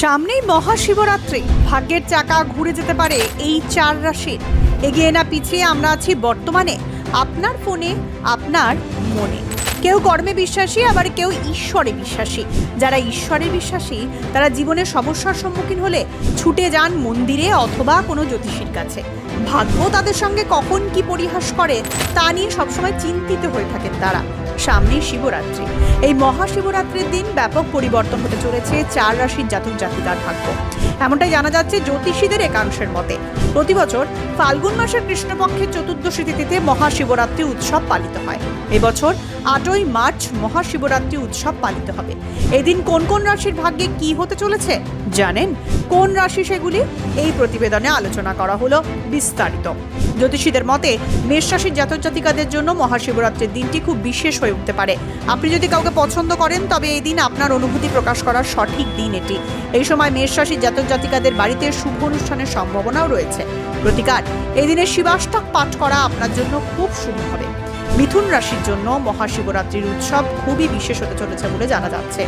সামনেই মহাশিবরাত্রি। ভাগ্যের চাকা ঘুরে যেতে পারে এই চার রাশির এগিয়ে না পিছিয়ে আমরা আছি বর্তমানে, আপনার ফোনে, আপনার মনে। কেউ কর্মে বিশ্বাসী, আবার কেউ ঈশ্বরে বিশ্বাসী। যারা ঈশ্বরে বিশ্বাসী, তারা জীবনে সমস্যার সম্মুখীন হলে ছুটে যান মন্দিরে অথবা কোনো জ্যোতিষীর কাছে। ভাগ্য তাদের সঙ্গে কখন কি পরিহাস করে, তা নিয়ে সবসময় চিন্তিত হয়ে থাকেন তারা। সামনেই শিবরাত্রি। এই মহাশিবরাত্রির দিন ব্যাপক পরিবর্তন হতে চলেছে চার রাশির জাতক জাতিকার ভাগ্য। এমনটাই জানা যাচ্ছে জ্যোতিষীদের একাংশের মতে। প্রতি বছর ফাল্গুন মাসের কৃষ্ণপক্ষের চতুর্দশী তিথিতে মহাশিবরাত্রি উৎসব পালিত হয়। এবছর আটই মার্চ মহাশিবরাত্রি উৎসব পালিত হবে। এদিন কোন কোন রাশির ভাগ্যে কি হতে চলেছে জানেন? কোন রাশি সেগুলি? এই প্রতিবেদনে আলোচনা করা হলো বিস্তারিত। জ্যোতিষীদের মতে, মেষ রাশির জাতক জাতিকাদের জন্য মহাশিবরাত্রির দিনটি খুব বিশেষ হয়ে উঠতে পারে। আপনি যদি কাউকে পছন্দ করেন, তবে এই দিন আপনার অনুভূতি প্রকাশ করার সঠিক দিন এটি। এই সময় মেষ রাশির জাতক জাতিকাদের বাড়িতে শুভ অনুষ্ঠানের সম্ভাবনাও রয়েছে। প্রতিকার এই দিনে শিবাষ্টক পাঠ করা আপনার জন্য খুব শুভ হবে। মিথুন রাশির জন্য মহাশিবরাত্রির উৎসব খুবই বিশেষ হতে চলেছে বলে জানা যাচ্ছে।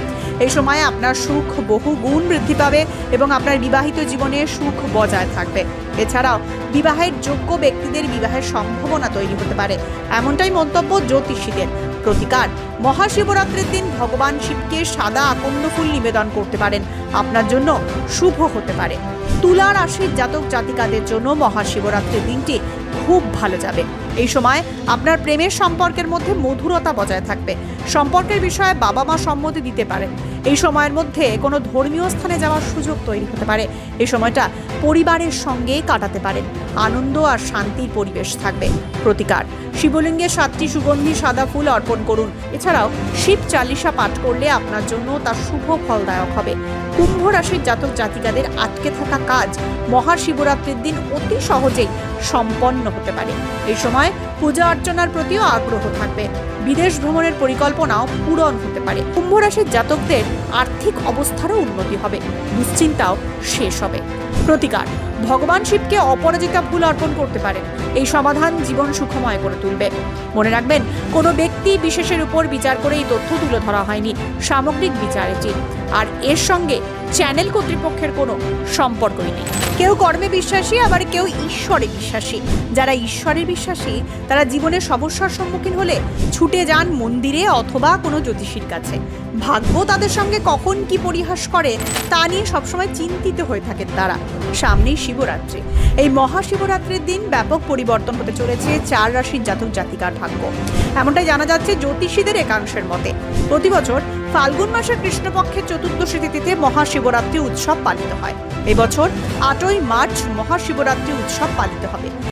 এই সময় আপনার সুখ বহু গুণ বৃদ্ধি পাবে এবং আপনার বিবাহিত জীবনে সুখ বজায় থাকবে। এছাড়াও, বিবাহের যোগ্য ব্যক্তিদের বিবাহের সম্ভাবনা তৈরি হতে পারে। এমনটাই মন্তব্য জ্যোতিষীদের। প্রতিকার। মহাশিবরাত্রির দিন ভগবান শিবকে সাদা আকন্দ ফুল নিবেদন করতে পারেন। আপনার জন্য শুভ হতে পারে। তুলা রাশির জাতক জাতিকাদের জন্য মহাশিবরাত্রির দিনটি খুব ভালো যাবে। এই সময় আপনার প্রেমের সম্পর্কের মধ্যে মধুরতা বজায় থাকবে। সম্পর্কের বিষয়ে বাবা মা সম্মতি দিতে পারেন। এই সময়ের মধ্যে কোনো ধর্মীয় স্থানে যাওয়ার সুযোগ তৈরি হতে পারে। এই সময়টা পরিবারের সঙ্গে কাটাতে পারেন। আনন্দ আর শান্তির পরিবেশ থাকবে। প্রতিকার। শিবলিঙ্গে সাতটি সুগন্ধি সাদা ফুল অর্পণ করুন। এছাড়াও শিব চালিসা পাঠ করলে আপনার জন্য তা শুভ ফলদায়ক হবে। কুম্ভ রাশির জাতক জাতিকাদের আটকে থাকা কাজ মহাশিবরাত্রির দিন অতি সহজেই সম্পন্ন হতে পারে। এই সময় পূজা অর্চনার প্রতিও আগ্রহ থাকবে। বিদেশ ভ্রমণের পরিকল্পনাও পূরণ হতে পারে। কুম্ভ রাশির জাতকদের আর্থিক অবস্থারও উন্নতি হবে। দুশ্চিন্তাও শেষ হবে। প্রতিকার, ভগবান শিবকে অপরাজিতা ফুল অর্পণ করতে পারেন। এই সমাধান জীবন সুখময় করে তুলবে। মনে রাখবেন, কোনো ব্যক্তি বিশেষের উপর বিচার করে এই তথ্য তুলে ধরা হয়নি। সামগ্রিক বিচার এটি আর এর সঙ্গে চ্যানেল কর্তৃপক্ষের কোনো সম্পর্কই নেই। কেউ কর্মে বিশ্বাসী, আবার কেউ ঈশ্বরে বিশ্বাসী। যারা ঈশ্বরের বিশ্বাসী, তারা জীবনে সমস্যার সম্মুখীন হলে ছুটে যান মন্দিরে অথবা কোনো জ্যোতিষীর কাছে। ভাগ্য তাদের সঙ্গে কখন কি পরিহাস করে, তা নিয়ে সবসময় চিন্তিত হয়ে থাকেন তারা। সামনেই শিবরাত্রি। এই মহাশিবরাত্রির দিন ব্যাপক পরিবর্তন হতে চলেছে চার রাশির জাতক জাতিকার ভাগ্য। এমনটাই জানা যাচ্ছে জ্যোতিষীদের একাংশের মতে। প্রতি বছর ফাল্গুন মাসের কৃষ্ণপক্ষের চতুর্দশী তিথিতে মহাশিবরাত্রি উৎসব পালিত হয়। এবছর আটই মার্চ মহাশিবরাত্রি উৎসব পালিত হবে।